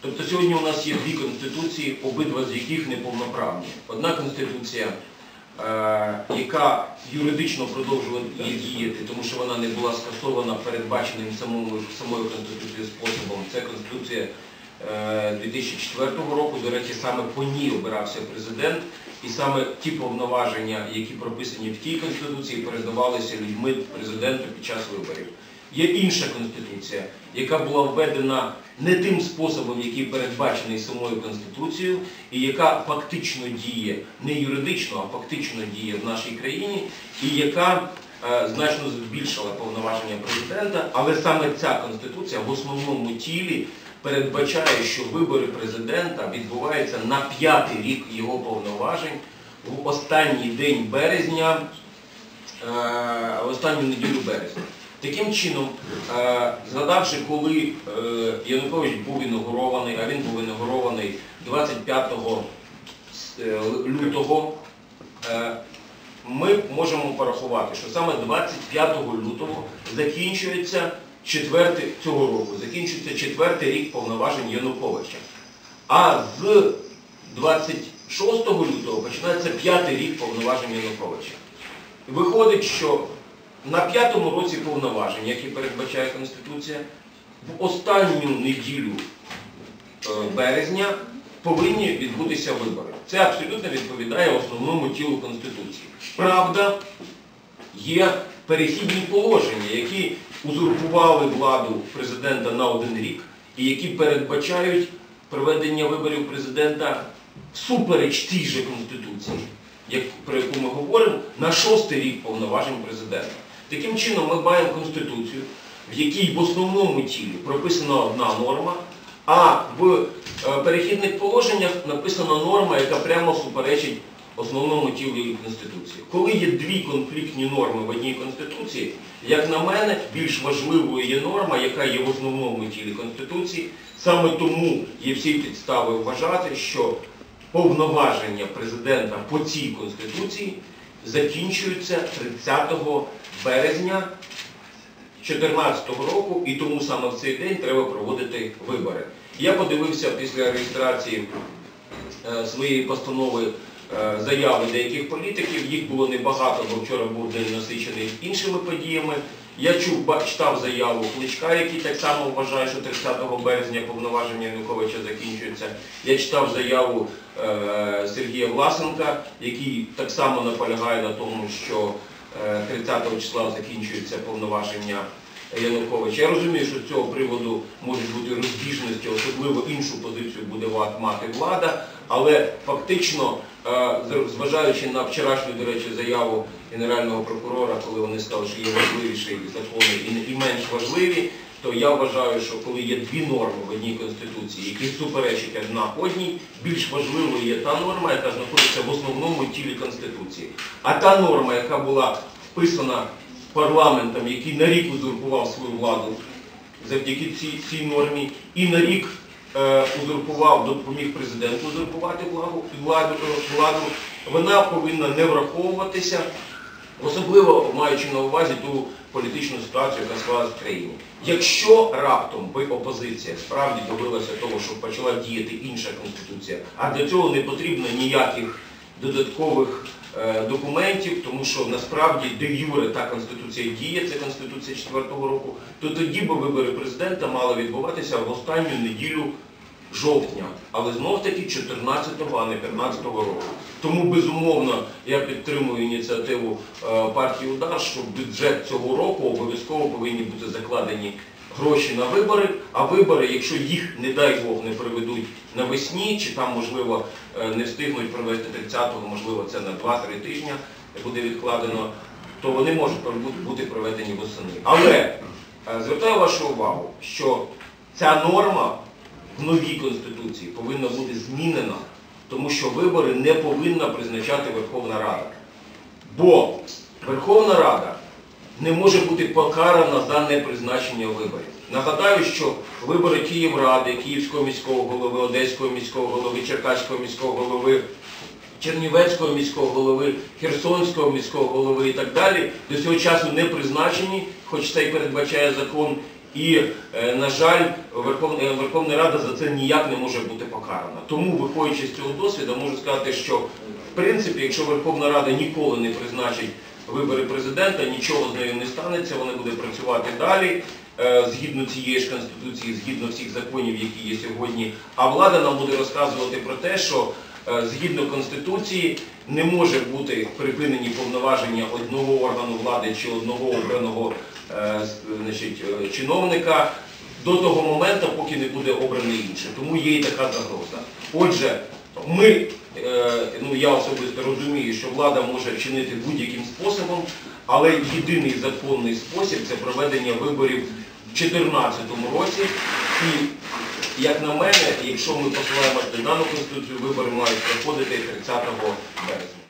Тобто сьогодні у нас є дві конституції, обидва з яких неповноправні. Одна конституція, е, яка юридично продовжує діяти, тому що вона не була скасована передбаченим самою, конституцією способом. Це конституція е, 2004 року. До речі, саме по ній обирався президент, і саме ті повноваження, які прописані в тій конституції, передавалися людьми президенту під час виборів. Є інша конституція, яка була введена не тим способом, який передбачений самою конституцією, і яка фактично діє не юридично, а фактично діє в нашій країні, і яка е, значно збільшила повноваження президента, але саме ця конституція в основному тілі передбачає, що вибори президента відбуваються на п'ятий рік його повноважень в останній день березня, е, останню неділю березня. Таким чином, е, згадавши, коли е, Янукович був інаугурований, а він був інаугурований 25 е, лютого, ми можемо порахувати, що саме 25 лютого закінчується четвертий цього року, закінчується четвертий рік повноважень Януковича. А з 26 лютого починається п'ятий рік повноважень Януковича. Виходить, що на п'ятому році повноважень, які передбачає Конституція, в останню неділю е, березня повинні відбутися вибори. Це абсолютно відповідає основному тілу Конституції. Правда, є перехідні положення, які узурпували владу президента на один рік і які передбачають проведення виборів президента всупереч цій же Конституції, про яку ми говоримо, на шостий рік повноважень президента. Таким чином ми маємо Конституцію, в якій в основному тілі прописана одна норма, а в е, перехідних положеннях написана норма, яка прямо суперечить основному тілу Конституції. Коли є дві конфліктні норми в одній Конституції, як на мене, більш важливою є норма, яка є в основному тілі Конституції. Саме тому є всі підстави вважати, що повноваження президента по цій Конституції закінчуються 30 березня 2014 року, і тому саме в цей день треба проводити вибори. Я подивився після реєстрації своєї постанови е, заяви деяких політиків, їх було небагато, бо вчора був день насичений іншими подіями. Я чув, читав заяву Кличка, який так само вважає, що 30 березня повноваження Януковича закінчується. Я читав заяву е, Сергія Власенка, який так само наполягає на тому, що е, 30 числа закінчується повноваження Януковича. Я розумію, що з цього приводу можуть бути розбіжності, особливо іншу позицію буде мати влада, але фактично, е, зважаючи на вчорашню, до речі, заяву Генерального прокурора, коли вони сказали, що є важливіші закони і менш важливі, то я вважаю, що коли є дві норми в одній конституції, які суперечать одна одній, більш важливою є та норма, яка знаходиться в основному тілі конституції. А та норма, яка була вписана парламентом, який на рік узурпував свою владу завдяки цій, цій нормі, і на рік е, узурпував, допоміг президенту узурпувати владу, владу, владу, вона повинна не враховуватися, особливо маючи на увазі ту політичну ситуацію, яка склалась в країні. Якщо раптом би опозиція справді добилася того, що почала діяти інша конституція, а для цього не потрібно ніяких додаткових документів, тому що насправді де юре та конституція діє, це конституція 4-го року, то тоді би вибори президента мали відбуватися в останню неділю жовтня, але знов таки 14-го, а не 15-го року. Тому безумовно я підтримую ініціативу е, партії Удар, що бюджет цього року обов'язково повинні бути закладені гроші на вибори, а вибори, якщо їх, не дай Бог, не проведуть навесні, чи там, можливо, е, не встигнуть провести 30-го, можливо, це на 2-3 тижні буде відкладено, то вони можуть бути проведені восени. Але е, звертаю вашу увагу, що ця норма в новій Конституції повинна бути змінена, тому що вибори не повинна призначати Верховна Рада. Бо Верховна Рада не може бути покарана за непризначення виборів. Нагадаю, що вибори Київради, Київського міського голови, Одеського міського голови, Черкаського міського голови, Чернівецького міського голови, Херсонського міського голови і так далі до цього часу не призначені, хоч це і передбачає закон, І, е, на жаль, е, Верховна Рада за це ніяк не може бути покарана. Тому, виходячи з цього досвіду, можу сказати, що в принципі, якщо Верховна Рада ніколи не призначить вибори президента, нічого з нею не станеться, вона буде працювати далі. е, Згідно цієї ж конституції, згідно всіх законів, які є сьогодні, а влада нам буде розказувати про те, що е, згідно конституції не може бути припинені повноваження одного органу влади чи одного обраного е, значить, чиновника до того моменту, поки не буде обраний інший. Тому є і така загроза. Отже, ми, ну я особисто розумію, що влада може чинити будь-яким способом, але єдиний законний спосіб це проведення виборів в 2014 році. І, як на мене, якщо ми посилаємося на дану конституцію, вибори мають проходити 30 березня.